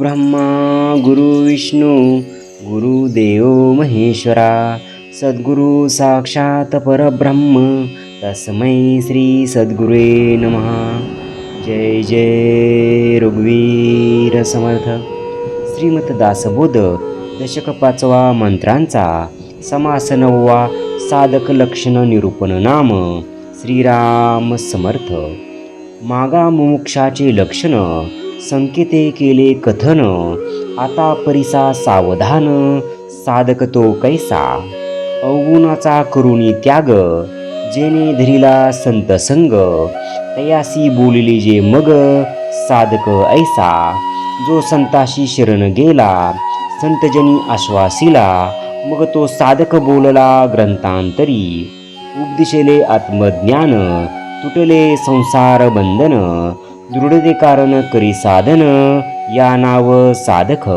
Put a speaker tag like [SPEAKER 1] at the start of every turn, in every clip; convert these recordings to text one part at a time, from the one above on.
[SPEAKER 1] ब्रह्मा गुरु विष्णू गुरुदेव महेश्वरा सद्गुरु साक्षात परब्रह्म तस्मै श्री सद्गुरे नमः। जय जय रघुवीर समर्थ। श्रीमत दासबोध दशक पाचवा मंत्रांचा समास नववा साधक लक्षण निरूपण नाम श्रीराम समर्थ। मागा मुमुक्षाचे लक्षण संकेते केले कथन. आता परिसा सावधान साधक तो कैसा. अवगुणाचा करुणी त्याग जेने धरिला संत संग. तयासी बोलिले जे मग साधक ऐसा. जो संताशी शरण गेला संतजनी आश्वासिला. मग तो साधक बोलला ग्रंथांतरी. उपदिशेले आत्मज्ञान तुटले संसार बंधन. दृढते कारण करी साधन. या नाव साधक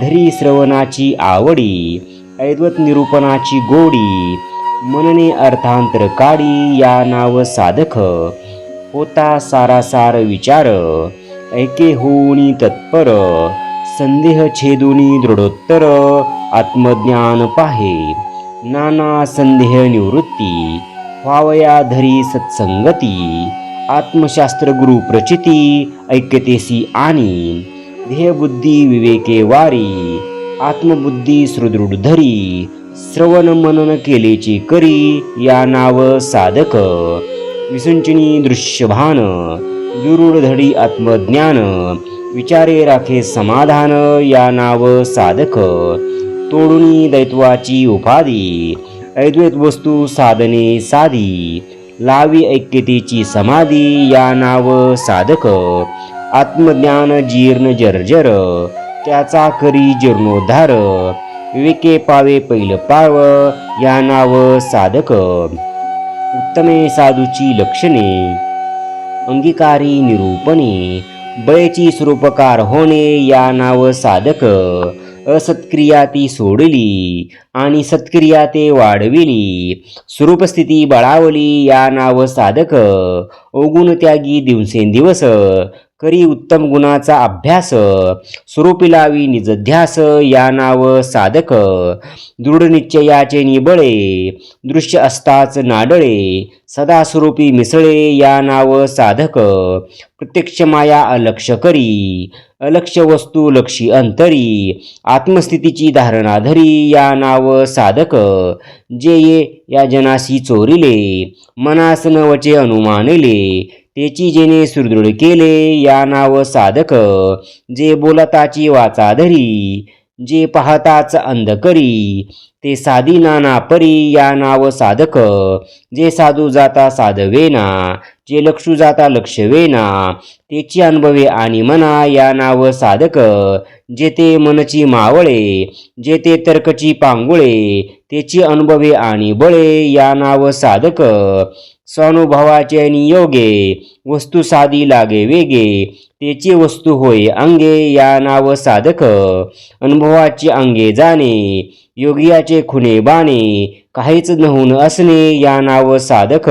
[SPEAKER 1] धरी श्रवणाची आवडी ऐद्वत निरूपणाची गोडी मनने अर्थांतर काढी या नाव साधक होता सारासार विचार ऐके होऊनी तत्पर. संदेह छेदुनी दृढोत्तर आत्मज्ञान पाहे. नाना संदेह निवृत्ती व्हावया धरी सत्संगती. आत्मशास्त्र गुरु प्रचिती ऐक्यतेसी आणि ध्येयबुद्धी विवेके वारी आत्मबुद्धी सुदृढ धरी श्रवण मनन केलेची करी या नाव साधक. विसंचनी दृश्यभान दुरुड धडी आत्मज्ञान विचारे राखे समाधान या नाव साधक. तोडुनी दैत्वाची उपाधी अद्वैत वस्तू साधने साधी लावी ऐक्यतेची समाधी या नाव साधक. आत्मज्ञान जीर्ण जर्जर त्याचा करी जीर्णोद्धार. विवेके पावे पैल पाव या नाव साधक. उत्तमे साधूची लक्षणे अंगीकारी निरूपणे बळेची स्वरूपकार होणे या नाव साधक. असत्क्रिया ती सोडली आणि सत्क्रिया ते वाढविली. स्वरूपस्थिती बळावली या नाव साधक. ओगुण त्यागी दिवसेंदिवस. करी उत्तम गुणाचा अभ्यास स्वरूपी लावी निजध्यास या नाव साधक. दृढ निश्चयाचे निबळे दृश्य असताच नाडळे सदा स्वरूपी मिसळे या नाव साधक. प्रत्यक्ष माया अलक्ष करी अलक्ष वस्तू लक्षी अंतरी आत्मस्थितीची धारणा धरी या नाव साधक. जे ये या जनासी चोरिले मनास वचे अनुमानिले तेची जेने सुदृढ केले या नाव साधक. जे बोलताची वाचा धरी जे पाहताच अंध करी ते साधी नाना परी या नाव साधक. जे साधू जाता साधवेना जे लक्षू जाता लक्षवेना तेची अनुभवे आणि मना या नाव साधक. जे ते मनची मावळे जे ते तर्कची पांगुळे तेची अनुभवे आणि बळे या नाव साधक. स्वानुभवाचे नियोगे वस्तू साधी लागे वेगे तेची वस्तू होय अंगे या नाव साधक. अनुभवाची अंगे जाणे योगियाचे खुने बाणे काहीच नहून असणे या नाव साधक.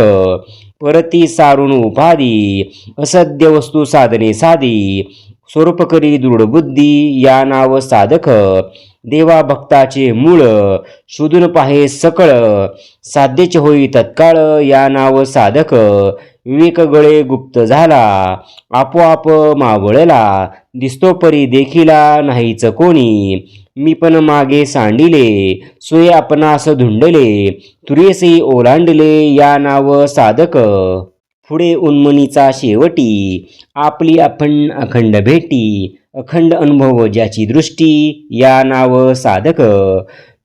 [SPEAKER 1] परती सारून उपाधी असद्य वस्तू साधने साधी स्वरूप करी दृढ बुद्धी या नाव साधक. देवा भक्ताचे मूळ शोधून पाहे सकळ साध्यचे होई तत्काळ या नाव साधक विवेक गळे गुप्त झाला आपोआप मावळला दिसतो परी देखिला नाहीच कोणी मी पण मागे सांडिले सोय आपणास धुंडले तुरेसी ओलांडले या नाव साधक. पुढे उन्मनीचा शेवटी आपली आपण अखंड भेटी अखंड अनुभव ज्याची दृष्टी या नाव साधक.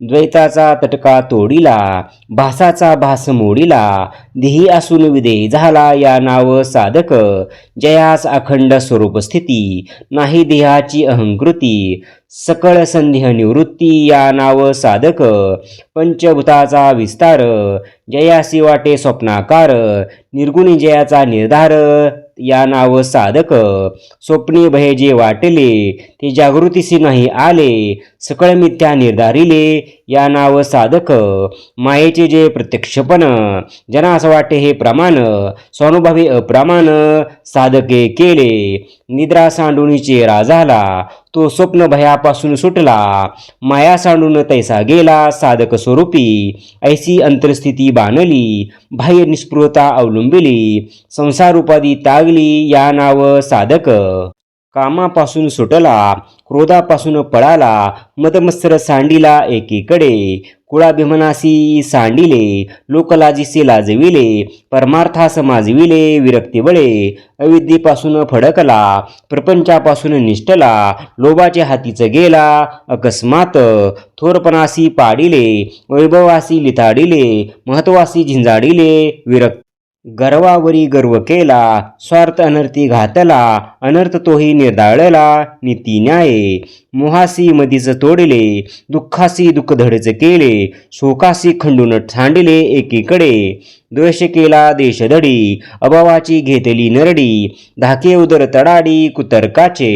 [SPEAKER 1] द्वैताचा तटका तोडिला भासाचा भास मोडिला देही असून विदेही झाला या नाव साधक. जयास अखंड स्वरूप स्थिती नाही देहाची अहंकृती. सकळ संदेह निवृत्ती या नाव साधक. पंचभूताचा विस्तार जयासी वाटे स्वप्नाकार. निर्गुणी जयाचा निर्धार या नाव साधक. स्वप्नी भय जे वाटले ते जागृतीसी नाही आले. सकळ मिथ्या निर्धारिले या नाव साधक. मायेचे जे प्रत्यक्षपण ज्यांना असं वाटते हे प्रमाण स्वानुभवी अप्रमाण साधके केले. निद्रा सांडुणीचे राजाला तो स्वप्न भयापासून सुटला. माया सांडून तैसा गेला साधक स्वरूपी. ऐसी अंतरस्थिती बांधली बाह्य निष्पृहता अवलंबिली. संसार उपाधी लागली या नाव साधक. कामापासून सुटला क्रोधापासून पळाला मदमत्सर सांडिला एकीकडे. कुळाभिमनासी सांडिले लोकलाजीसे लाजविले परमार्थास माजविले विरक्तीबळे. अविद्येपासून फडकला प्रपंचापासून निष्ठला लोभाच्या हातीच गेला अकस्मात थोरपणासी पाडिले वैभवासी लिथाडिले महत्वासी झिंजाडिले विरक्त गर्वावरी गर्व केला स्वार्थ अनर्थी घातला अनर्थ तोही निर्दाळला नीती न्याय. मोहासी मधीच तोडले दुःखासी दुःख धडच केले शोकासी खंडून सांडले एकीकडे. द्वेष केला देशधडी अभावाची घेतली नरडी धाके उदर तडाडी कुतर्काचे.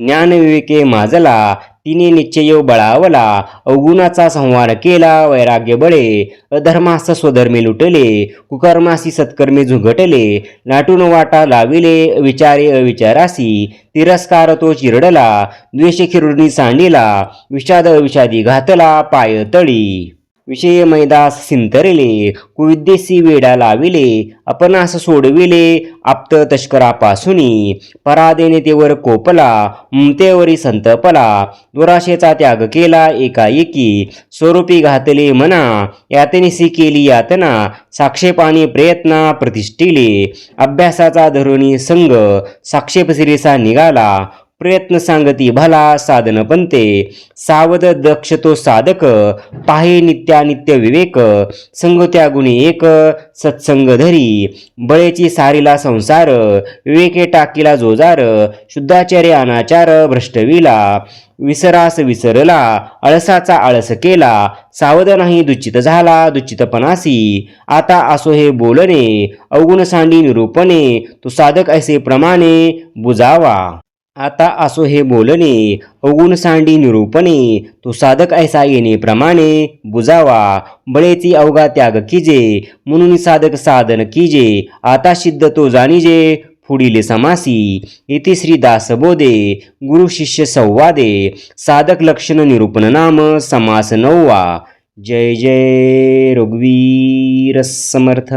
[SPEAKER 1] ज्ञानविवेके माजला तिने निश्चय बळावला. अवगुणाचा संहार केला वैराग्य बळे. अधर्मास स्वधर्मे लुटले कुकर्मासी सत्कर्मे झुगटले. लाटून वाटा लाविले विचारे अविचारासी. तिरस्कार तो चिरडला द्वेष खिरुणी सांडिला. विषाद अविषादी घातला पाय तळी. विषय मैदास सिंतरले कुविद्येसी वेडा लाविले अपनास सोडविले आप्त तस्करापासूनी परादेने तेवर कोपला ममतेवरी संतपला दुराशेचा त्याग केला एकाएकी स्वरूपी घातले मना यातनेसी केली यातना साक्षेपाने प्रयत्ना प्रतिष्ठिले अभ्यासाचा धरुणी संग साक्षेपसिरीसा निघाला प्रयत्न सांगती भला साधन पंते सावध दक्ष तो साधक. पाहे नित्यानित्य विवेक. संगत्या गुणी एक. सत्संग धरी. बळेची सारीला संसार. विवेके टाकीला जोजार. शुद्धाचार्य अनाचार भ्रष्टविला. विसरास विसरला. आळसाचा आळस केला. सावध नाही दुचित झाला दुचितपणासी आता असो हे बोलणे. अवगुण सांडी निरूपणे. तो साधक ऐसे प्रमाणे बुजावा. आता असो हे बोलणे अवगुण सांडी निरूपणे तो साधक ऐसा येणे प्रमाणे बुजावा बळेची अवघा त्याग कीजे म्हणून साधक साधन कीजे आता सिद्ध तो जाणीजे पुढील समासी इति श्री दासबोधे गुरु शिष्य संवादे साधक लक्षण निरूपण नाम समास नववा जय जय रघुवीर समर्थ.